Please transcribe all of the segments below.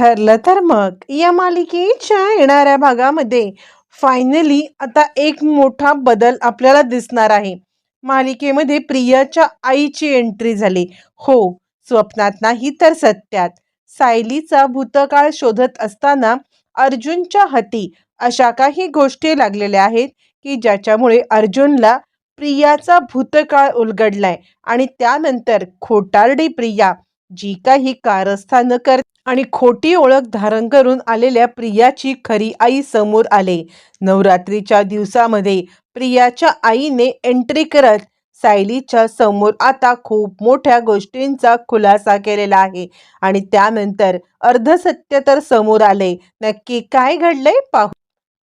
ठरलं तर मग. या मालिकेच्या येणाऱ्या भागामध्ये फायनली आता एक मोठा बदल आपल्याला दिसणार आहे. मालिकेमध्ये प्रियाच्या आईची एंट्री झाली. हो स्वप्नात नाही तर सत्यात. सायलीचा भूतकाळ शोधत असताना अर्जुनच्या हाती अशा काही गोष्टी लागलेल्या आहेत की ज्याच्यामुळे अर्जुनला प्रियाचा भूतकाळ उलगडलाय आणि त्यानंतर खोटारडी प्रिया जी काही कारस्थानं कर आणि खोटी ओळख धारण करून आलेल्या प्रियाची खरी आई समोर आले. नवरात्रीच्या दिवसामध्ये प्रियाच्या आईने एंट्री करत सायलीच्या समोर आता खूप मोठ्या गोष्टींचा खुलासा केलेला आहे. आणि त्यानंतर अर्धसत्य तर समोर आले. नक्की काय घडलंय पाहू.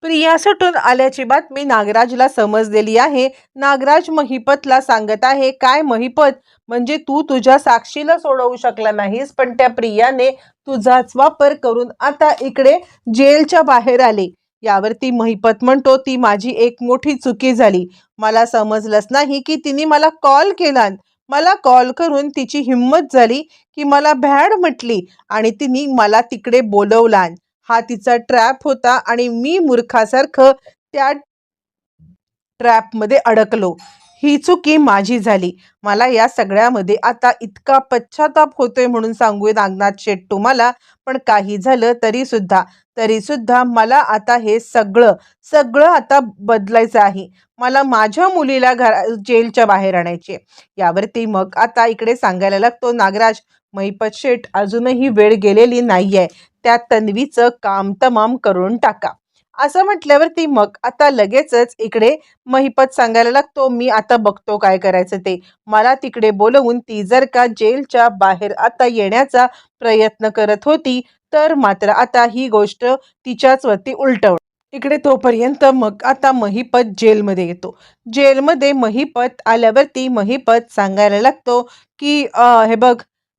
प्रिया सुटून आल्याची बातमी नागराजला समजलेली आहे. नागराज महिपतला सांगत आहे काय महिपत? म्हणजे तू तुझ्या साक्षीला सोडवू शकला नाहीस पण त्या प्रियाने तुझाच वापर करून आता इकडे जेलच्या बाहेर आले. यावरती महिपत म्हणतो ती माझी एक मोठी चुकी झाली. मला समजलंच नाही की तिने मला कॉल केला. मला कॉल करून तिची हिंमत झाली की मला भॅड म्हटली आणि तिने मला तिकडे बोलवला. हा तिचा ट्रॅप होता आणि मी मूर्खासारखं त्या ट्रॅपमध्ये अडकलो. ही चुकी माझी झाली. मला या सगळ्यामध्ये आता इतका पश्चाताप होतोय म्हणून सांगूय नागनाथ शेट तुम्हाला. पण काही झालं तरी सुद्धा तरी सुद्धा मला आता हे सगळं सगळं आता बदलायचं आहे. मला माझ्या मुलीला घरा जेलच्या बाहेर आणायचे यावरती मग आता इकडे सांगायला लागतो नागराज महिपत शेठ अजूनही वेळ गेलेली नाही आहे त्या तन्वीचं काम तमाम करून टाका. असं म्हटल्यावरती मग आता लगेचच इकडे महिपत सांगायला लागतो मी आता बघतो काय करायचं ते. मला तिकडे बोलवून ती जर का जेलच्या बाहेर आता येण्याचा प्रयत्न करत होती तर मात्र आता ही गोष्ट तिच्याच वरती उलटव इकडे तोपर्यंत मग आता महिपत जेलमध्ये येतो. जेलमध्ये महिपत आल्यावरती महिपत सांगायला लागतो की हे बघ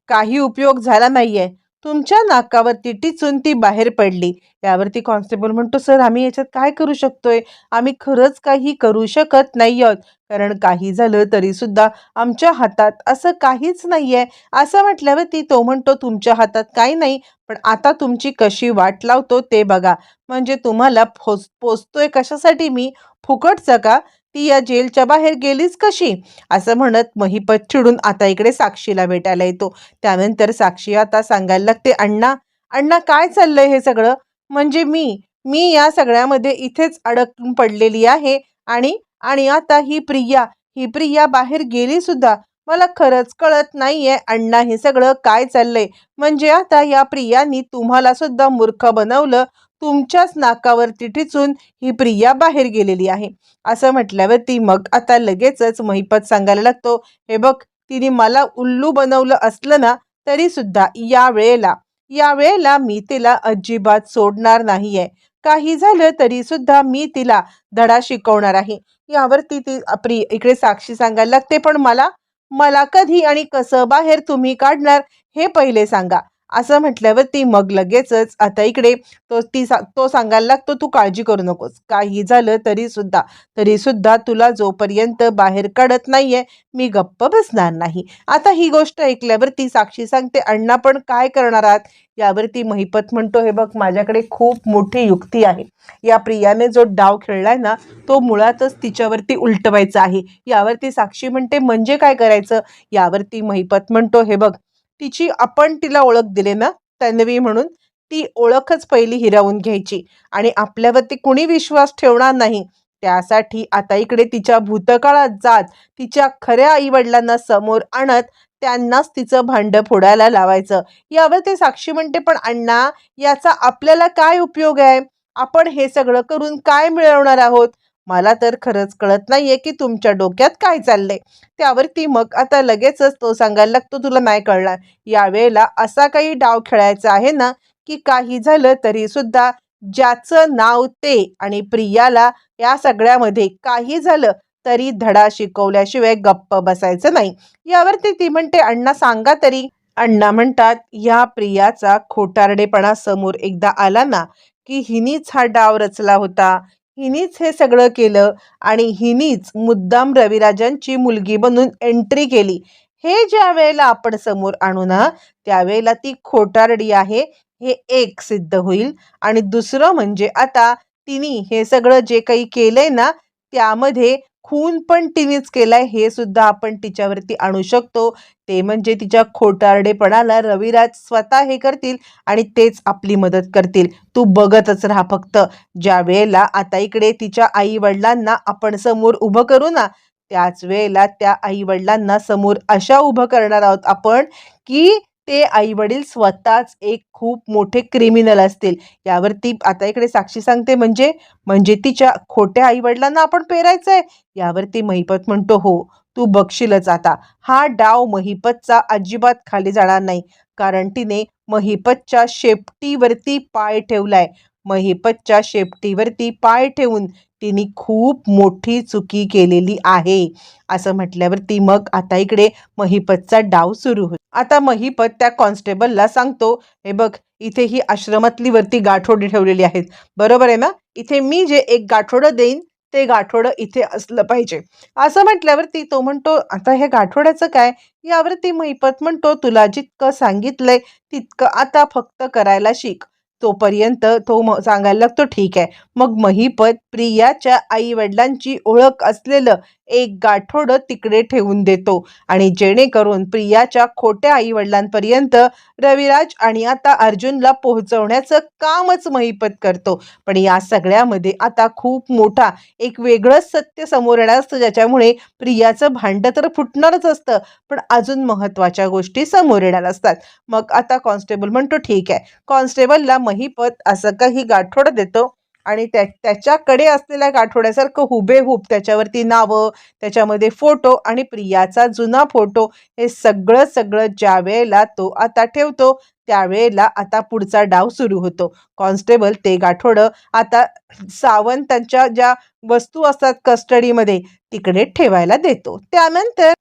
काही उपयोग झाला नाहीये. तुमच्या नाकावरती टिचून ती बाहेर पडली. यावरती कॉन्स्टेबल म्हणतो सर आम्ही याच्यात काय करू शकतोय? आम्ही खरंच काही करू शकत नाही आहोत कारण काही झालं तरी सुद्धा आमच्या हातात असं काहीच नाहीये. असं म्हटल्यावरती तो म्हणतो तुमच्या हातात काही नाही पण आता तुमची कशी वाट लावतो ते बघा. म्हणजे तुम्हाला फोस पोचतोय कशासाठी मी? फुकटचं का? ती या जेलच्या बाहेर गेलीच कशी? असं म्हणत महिपत चिडून आता इकडे साक्षीला भेटायला येतो. त्यानंतर साक्षी आता सांगायला लागते अण्णा अण्णा काय चाललंय हे सगळं? म्हणजे मी मी या सगळ्यामध्ये इथेच अडकून पडलेली आहे आणि आणि आता ही प्रिया ही प्रिया बाहेर गेली सुद्धा. मला खरंच कळत नाहीये अण्णा हे सगळं काय चाललंय? म्हणजे आता या प्रियानी तुम्हाला सुद्धा मूर्ख बनवलं तुमच्याच नाकावरती ठिचून ही प्रिया बाहेर गेलेली आहे. असं म्हटल्यावरती मग आता लगेचच महिपत सांगायला लागतो हे बघ तिने मला उल्लू बनवलं असलं ना तरी सुद्धा या वेळेला या वेळेला मी तिला अजिबात सोडणार नाहीये. काही झालं तरी सुद्धा मी तिला धडा शिकवणार आहे. यावरती ती प्रि इकडे साक्षी सांगायला लागते पण मला मला कधी आणि कसं बाहेर तुम्ही काढणार हे पहिले सांगा. असं म्हटल्यावरती मग लगेचच आता इकडे तो ती सा तो सांगायला लागतो तू काळजी करू नकोस. काही झालं तरी सुद्धा तरी सुद्धा तुला जोपर्यंत बाहेर काढत नाहीये मी गप्प बसणार नाही. आता ही गोष्ट ऐकल्यावरती साक्षी सांगते अण्णा पण काय करणार आहात? यावरती महिपत म्हणतो हे बघ माझ्याकडे खूप मोठी युक्ती आहे. या प्रियाने जो डाव खेळलाय ना तो मुळातच तिच्यावरती उलटवायचा आहे. यावरती साक्षी म्हणते म्हणजे काय करायचं? यावरती महिपत म्हणतो हे बघ तिची आपण तिला ओळख दिली ना तन्वी म्हणून ती ओळखच पहिली हिरावून घ्यायची. आणि आपल्यावरती कुणी विश्वास ठेवणार नाही त्यासाठी आता इकडे तिच्या भूतकाळात जात तिच्या खऱ्या आईवडिलांना समोर आणत त्यांनाच तिचं भांडं फोडायला लावायचं. यावर ते साक्षी म्हणते पण अण्णा याचा आपल्याला काय उपयोग आहे? आपण हे सगळं करून काय मिळवणार आहोत? मला तर खरंच कळत नाहीये की तुमच्या डोक्यात काय चाललंय. त्यावरती मग आता लगेचच तो सांगायला लागतो तुला नाही कळणार. यावेळेला असा काही डाव खेळायचा आहे ना की काही झालं तरी सुद्धा ज्याचं नाव ते आणि प्रियाला या सगळ्यामध्ये काही झालं तरी धडा शिकवल्याशिवाय गप्प बसायचं नाही. यावरती ती म्हणते अण्णा सांगा तरी. अण्णा म्हणतात या प्रियाचा खोटारडेपणा समोर एकदा आला ना की हिनीच हा डाव रचला होता. हिनीच हे सगळं केलं आणि हिनीच मुद्दाम रविराजांची मुलगी बनून एंट्री केली. हे ज्या वेळेला आपण समोर आणू ना त्यावेळेला ती खोटारडी आहे हे एक सिद्ध होईल. आणि दुसरं म्हणजे आता तिने हे सगळं जे काही केलंय ना त्यामध्ये खून पण तिनेच केलाय हे सुद्धा आपण तिच्यावरती आणू शकतो. ते म्हणजे तिच्या खोटारडेपणाला रविराज स्वतः हे करतील आणि तेच आपली मदत करतील. तू बघतच राहा फक्त. ज्या वेळेला आता इकडे तिच्या आई वडिलांना आपण समोर उभं करू ना त्याच वेळेला त्या आई वडिलांना समोर अशा उभं करणार आहोत आपण की ते आई वडील स्वतःच एक खूप मोठे क्रिमिनल असतील. यावरती आता इकडे साक्षी सांगते म्हणजे म्हणजे तिच्या खोट्या आई वडिलांना आपण आहे यावरती महिपत म्हणतो हो तू बघशीलच आता. हा डाव महिपतचा अजिबात खाली जाणार नाही. कारण तिने महिपतच्या शेपटीवरती पाय ठेवलाय. महिपतच्या शेपटीवरती पाय ठेवून तिने खूप मोठी चुकी केलेली आहे. असं म्हटल्यावरती मग आता इकडे महिपतचा डाव सुरू होतो. आता महिपत त्या कॉन्स्टेबलला सांगतो हे बघ इथे ही आश्रमातली वरती गाठोडी ठेवलेली आहेत. बरोबर आहे ना? इथे मी जे एक गाठोडं देईन ते गाठोडं इथे असलं पाहिजे. असं म्हटल्यावरती तो म्हणतो आता हे गाठोड्याचं काय? यावरती महिपत म्हणतो तुला जितकं सांगितलंय तितकं आता फक्त करायला शिक. तोपर्यंत तो म सांगायला लागतो ठीक आहे. मग महिपत प्रियाच्या आई वडिलांची ओळख असलेलं एक गाठोडं तिकडे ठेवून देतो आणि जेणेकरून प्रियाच्या खोट्या आई वडिलांपर्यंत रविराज आणि आता अर्जुनला पोहोचवण्याचं कामच महिपत करतो. पण या सगळ्यामध्ये आता खूप मोठा एक वेगळंच सत्य समोर येणार असतं ज्याच्यामुळे प्रियाचं भांडं तर फुटणारच असतं पण अजून महत्त्वाच्या गोष्टी समोर येणार असतात. मग आता कॉन्स्टेबल म्हणतो ठीक आहे. कॉन्स्टेबलला महिपत असं काही गाठोडं देतो. आणि त्या त्याच्याकडे असलेल्या गाठोड्यासारखं हुबेहूब त्याच्यावरती नावं त्याच्यामध्ये फोटो आणि प्रियाचा जुना फोटो हे सगळं सगळं ज्या वेळेला तो आता ठेवतो त्यावेळेला आता पुढचा डाव सुरू होतो. कॉन्स्टेबल ते गाठोडं आता सावंतांच्या ज्या वस्तू असतात कस्टडीमध्ये तिकडे ठेवायला देतो. त्यानंतर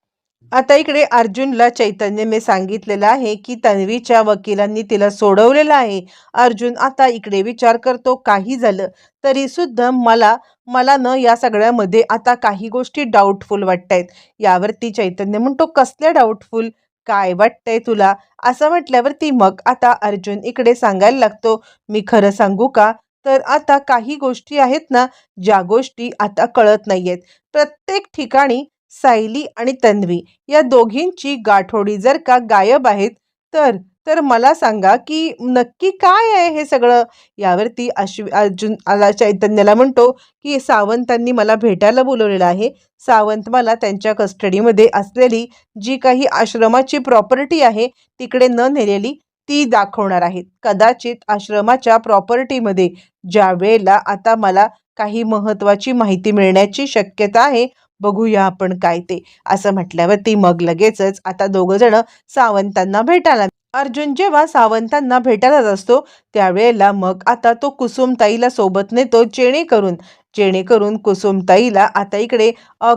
आता इकडे अर्जुनला चैतन्यने सांगितलेलं आहे की तन्वीच्या वकिलांनी तिला सोडवलेलं आहे. अर्जुन आता इकडे विचार करतो काही झालं तरी सुद्धा मला मला न या सगळ्यामध्ये आता काही गोष्टी डाऊटफुल वाटत आहेत यावरती चैतन्य म्हणतो कसल्या डाऊटफुल काय वाटतंय तुला? असं म्हटल्यावरती मग आता अर्जुन इकडे सांगायला लागतो मी खरं सांगू का? तर आता काही गोष्टी आहेत ना ज्या गोष्टी आता कळत नाहीयेत. प्रत्येक ठिकाणी सायली आणि तन्वी या दोघींची गाठोडी जर का गायब आहेत तर तर मला सांगा की नक्की काय आहे हे सगळं? यावरती अश्व अर्जुन आला चैतन्याला म्हणतो की सावंतांनी मला भेटायला बोलवलेलं आहे. सावंत मला त्यांच्या कस्टडीमध्ये असलेली जी काही आश्रमाची प्रॉपर्टी आहे तिकडे न नेलेली ती दाखवणार आहेत. कदाचित आश्रमाच्या प्रॉपर्टीमध्ये ज्या वेळेला आता मला काही महत्त्वाची माहिती मिळण्याची शक्यता आहे बघूया आपण काय ते. असं म्हटल्यावरती मग लगेचच आता दोघं जण सावंतांना भेटायला अर्जुन जेव्हा सावंतांना भेटायला असतो त्यावेळेला मग आता तो कुसुमताईला सोबत नेतो जेणेकरून. जेणेकरून कुसुमताईला आता इकडे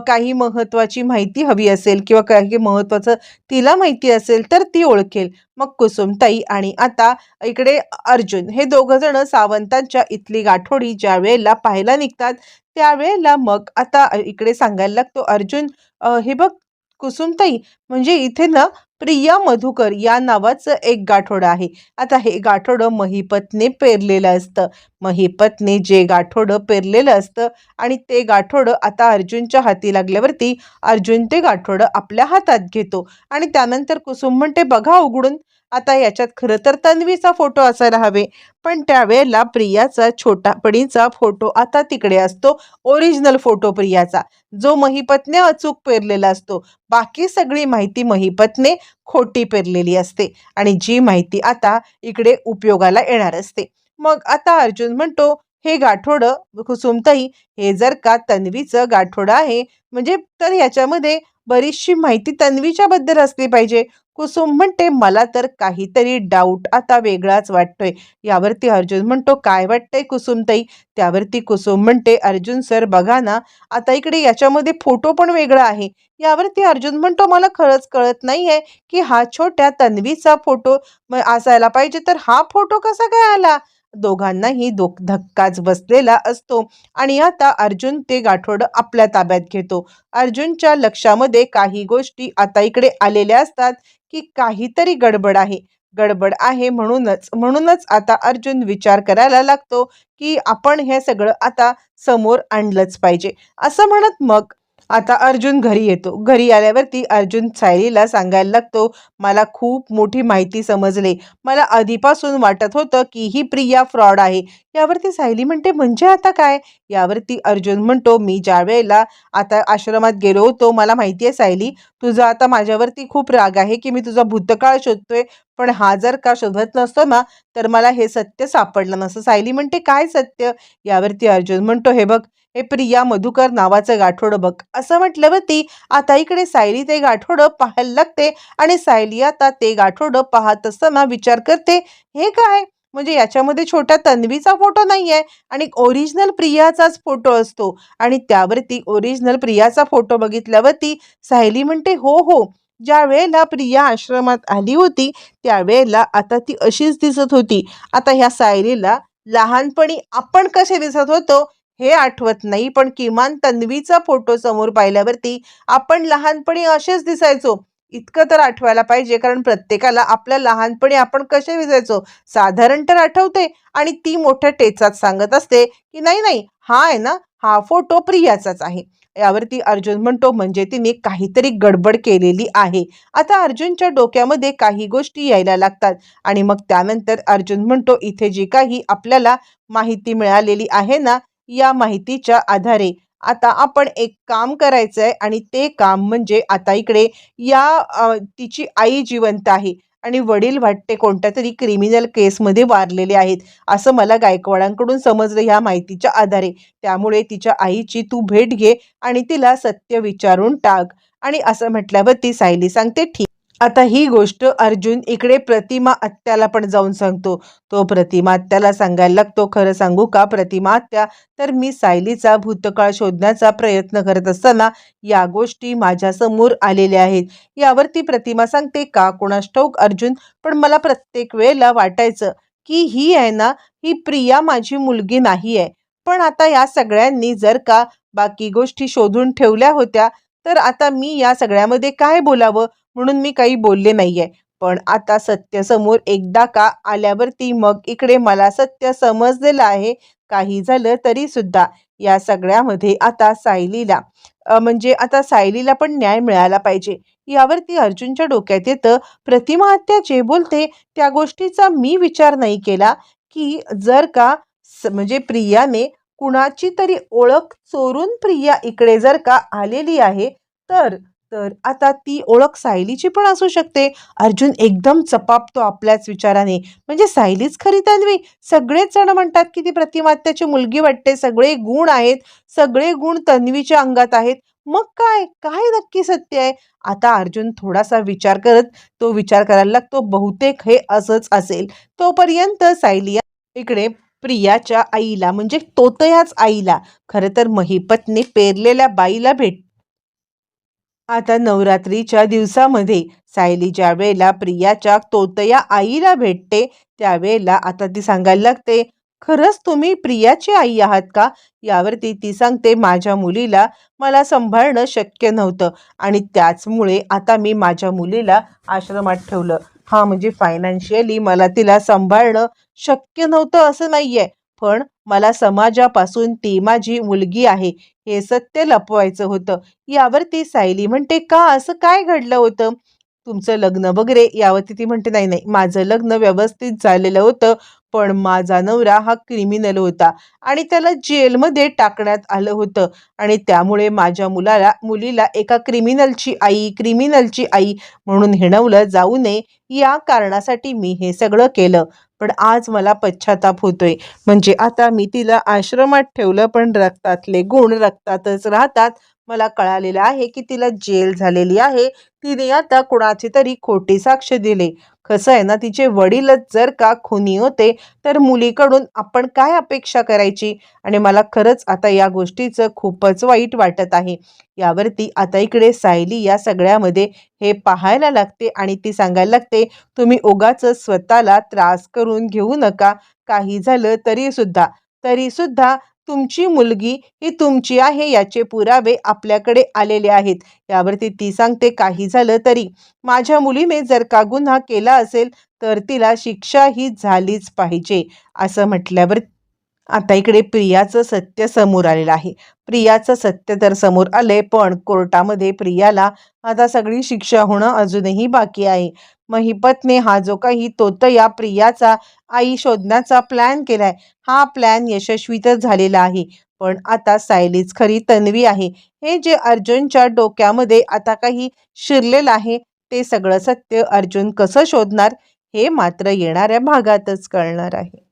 काही महत्त्वाची माहिती हवी असेल किंवा काही महत्त्वाचं तिला माहिती असेल तर ती ओळखेल. मग कुसुमताई आणि आता इकडे अर्जुन हे दोघं जण सावंतांच्या इथली गाठोडी ज्या वेळेला पाहायला निघतात त्यावेळेला मग आता इकडे सांगायला लागतो अर्जुन हे बघ कुसुमताई म्हणजे इथे ना प्रिया मधुकर या नावाचं एक गाठोडं आहे. आता हे गाठोडं महिपतने पेरलेलं असतं. महिपतने जे गाठोडं पेरलेलं असतं आणि ते गाठोडं आता अर्जुनच्या हाती लागल्यावरती अर्जुन ते गाठोडं आपल्या हातात घेतो आणि त्यानंतर कुसुम म्हणते बघा उघडून आता याच्यात खरं तर तन्वीचा फोटो असायला हवे. पण त्यावेळेला प्रियाचा छोटापणीचा फोटो आता तिकडे असतो. ओरिजिनल फोटो प्रियाचा. जो महिपतने अचूक पेरलेला असतो. बाकी सगळी माहिती महिपतने खोटी पेरलेली असते. आणि जी माहिती आता इकडे उपयोगाला येणार असते. मग आता अर्जुन म्हणतो हे गाठोडं कुसुमताई हे जर का तन्वीचं गाठोडं आहे म्हणजे तर याच्यामध्ये बरीचशी माहिती तन्वीच्या बद्दल असली पाहिजे. कुसुम म्हणते मला तर काहीतरी डाऊट आता वेगळाच वाटतोय. यावरती अर्जुन म्हणतो काय वाटतंय कुसुमताई? त्यावरती कुसुम म्हणते अर्जुन सर बघा ना आता इकडे याच्यामध्ये फोटो पण वेगळा आहे. यावरती अर्जुन म्हणतो मला खरंच कळत नाहीये की हा छोट्या तन्वीचा फोटो असायला पाहिजे. तर हा फोटो कसा काय आला? दोघांनाही दो धक्काच बसलेला असतो. आणि आता अर्जुन ते गाठोड आपल्या ताब्यात घेतो. अर्जुनच्या लक्षामध्ये काही गोष्टी आता इकडे आलेल्या असतात की काहीतरी गडबड आहे. गडबड आहे म्हणूनच म्हणूनच आता अर्जुन विचार करायला लागतो की आपण हे सगळं आता समोर आणलंच पाहिजे. असं म्हणत मग आता अर्जुन घरी येतो. घरी आल्यावरती अर्जुन सायलीला सांगायला लागतो मला खूप मोठी माहिती समजले. मला आधीपासून वाटत होतं की ही प्रिया फ्रॉड आहे. यावरती सायली म्हणते म्हणजे आता काय? यावरती अर्जुन म्हणतो मी ज्या वेळेला आता आश्रमात गेलो होतो मला माहिती आहे सायली तुझा आता माझ्यावरती खूप राग आहे की मी तुझा भूतकाळ शोधतोय पण हा जर का शोधत नसतो ना तर मला हे सत्य सापडलं नसतं. सायली म्हणते काय सत्य? यावरती अर्जुन म्हणतो हे बघ हे प्रिया मधुकर नावाचं गाठोडं बघ. असं म्हटल्यावरती आता इकडे सायली ते गाठोडं पाहायला लागते आणि सायली आता ते गाठोडं पाहत असताना विचार करते हे काय? म्हणजे याच्यामध्ये छोट्या तन्वीचा फोटो नाहीये आणि ओरिजिनल प्रियाचाच फोटो असतो. आणि त्यावरती ओरिजिनल प्रियाचा फोटो बघितल्यावरती सायली म्हणते हो हो ज्या वेळेला प्रिया आश्रमात आली होती त्यावेळेला आता ती अशीच दिसत होती. आता ह्या सायलीला लहानपणी आपण कसे दिसत होतो? हे आठवत नाही पण किमान तन्वीचा फोटो समोर पाहिल्यावरती आपण लहानपणी असेच दिसायचो. इतकं तर आठवायला पाहिजे कारण प्रत्येकाला आपल्या लहानपणी आपण कसे दिसायचो? साधारण तर आठवते आणि ती मोठ्या टेचात सांगत असते की नाही नाही हा आहे ना हा फोटो प्रियाचाच आहे. यावरती अर्जुन म्हणतो म्हणजे तिने काहीतरी गडबड केलेली आहे. आता अर्जुनच्या डोक्यामध्ये काही गोष्टी यायला लागतात आणि मग त्यानंतर अर्जुन म्हणतो इथे जी काही आपल्याला माहिती मिळालेली आहे ना या माहितीच्या आधारे. आता आपण एक काम करायचं आहे आणि ते काम म्हणजे आता इकडे या तिची आई जिवंत आहे आणि वडील वाटते कोणत्या तरी क्रिमिनल केसमध्ये वारलेले आहेत. असं मला गायकवाडांकडून समजलं ह्या माहितीच्या आधारे. त्यामुळे तिच्या आईची तू भेट घे आणि तिला सत्य विचारून टाक. आणि असं म्हटल्यावर ती सायली सांगते ठीक आता ही गोष्ट अर्जुन इकडे प्रतिमा आत्याला पण जाऊन सांगतो. तो प्रतिमा आत्याला सांगायला लागतो खरं सांगू का प्रतिमा आत्या? तर मी सायलीचा भूतकाळ शोधण्याचा प्रयत्न करत असताना या गोष्टी माझ्यासमोर आलेल्या आहेत. यावरती प्रतिमा सांगते का? कोणास ठाऊक अर्जुन पण मला प्रत्येक वेळेला वाटायचं की ही आहे ना ही प्रिया माझी मुलगी नाही आहे. पण आता या सगळ्यांनी जर का बाकी गोष्टी शोधून ठेवल्या होत्या तर आता मी या सगळ्यामध्ये काय बोलावं? म्हणून मी काही बोलले नाहीये. पण आता सत्य समोर एकदा का आल्यावरती मग इकडे मला सत्य समजलेलं आहे. काही झालं तरी सुद्धा. या सगळ्यामध्ये आता सायलीला म्हणजे आता सायलीला पण न्याय मिळाला पाहिजे. यावरती अर्जुनच्या डोक्यात येतं प्रतिमा आत्या जे बोलते त्या गोष्टीचा मी विचार नाही केला की जर का स- म्हणजे प्रियाने कुणाची तरी ओळख चोरून प्रिया इकडे जर का आलेली आहे तर तर आता ती ओळख सायलीची पण असू शकते. अर्जुन एकदम चपापतो आपल्याच विचाराने. म्हणजे सायलीच खरी तन्वी. सगळेच जण म्हणतात की ती प्रतिमात्याची मुलगी वाटते. सगळे गुण आहेत. सगळे गुण तन्वीच्या अंगात आहेत. मग काय? काय नक्की सत्य आहे? आता अर्जुन थोडासा विचार करत तो विचार करायला लागतो बहुतेक हे असंच असेल. तोपर्यंत सायली इकडे प्रियाच्या आईला म्हणजे तोतयाच आईला खरं तर महिपतने पेरलेल्या बाईला भेट आता नवरात्रीच्या दिवसामध्ये सायली ज्या वेळेला प्रियाच्या तोतया आईला भेटते त्यावेळेला आता ती सांगायला लागते खरंच तुम्ही प्रियाची आई आहात का? यावरती ती सांगते माझ्या मुलीला मला सांभाळणं शक्य नव्हतं आणि त्याचमुळे आता मी माझ्या मुलीला आश्रमात ठेवलं. हा म्हणजे फायनान्शियली मला तिला सांभाळणं शक्य नव्हतं असं नाही आहे पण मला समाजापासून ती माझी मुलगी आहे हे सत्य लपवायचं होतं. यावरती सायली म्हणते का असं काय घडलं होतं? तुमचं लग्न वगैरे? यावरती ती म्हणते नाही नाही माझं लग्न व्यवस्थित झालेलं होतं पण माझा नवरा हा क्रिमिनल होता आणि त्याला जेलमध्ये टाकण्यात आलं होतं आणि त्यामुळे माझ्या मुलाला मुलीला एका क्रिमिनलची आई क्रिमिनलची आई म्हणून हिणवलं जाऊ नये या कारणासाठी मी हे सगळं केलं. पण आज मला पश्चाताप होतोय. म्हणजे आता मी तिला आश्रमात ठेवलं पण रक्तातले गुण रक्तातच राहतात. मला कळालेलं आहे की तिला जेल झालेली आहे. तिने आता कुणाची तरी खोटी साक्ष दिली. कसं आहे ना तिचे वडीलच जर का खुनी होते तर मुलीकडून आपण काय अपेक्षा करायची? आणि मला खरंच आता या गोष्टीचं खूपच वाईट वाटत आहे. यावरती आता इकडे सायली या सगळ्यामध्ये हे पाहायला लागते आणि ती सांगायला लागते तुम्ही उगाच स्वतःला त्रास करून घेऊ नका. काही झालं तरी सुद्धा. तरी सुद्धा तुमची मुलगी ही तुमची आहे याचे पुरावे आपल्याकडे आलेले आहेत. यावरती ती सांगते काही झालं तरी. माझ्या मुलीने जर का गुन्हा केला असेल तर तिला शिक्षा ही झालीच पाहिजे. असं म्हटल्यावर आता इकडे प्रियाचं सत्य समोर आलेलं आहे. प्रियाचं सत्य तर समोर आले पण कोर्टामध्ये प्रियाला आता सगळी शिक्षा होणं अजूनही बाकी आहे. महिपतने हा जो काही तोतया प्रियाचा आई शोधण्याचा प्लॅन केलाय हा प्लॅन यशस्वी तर झालेला आहे. पण आता सायलीच खरी तन्वी आहे. हे जे अर्जुनच्या डोक्यामध्ये आता काही शिरलेलं आहे ते सगळं सत्य अर्जुन कसं शोधणार हे मात्र येणाऱ्या भागातच कळणार आहे.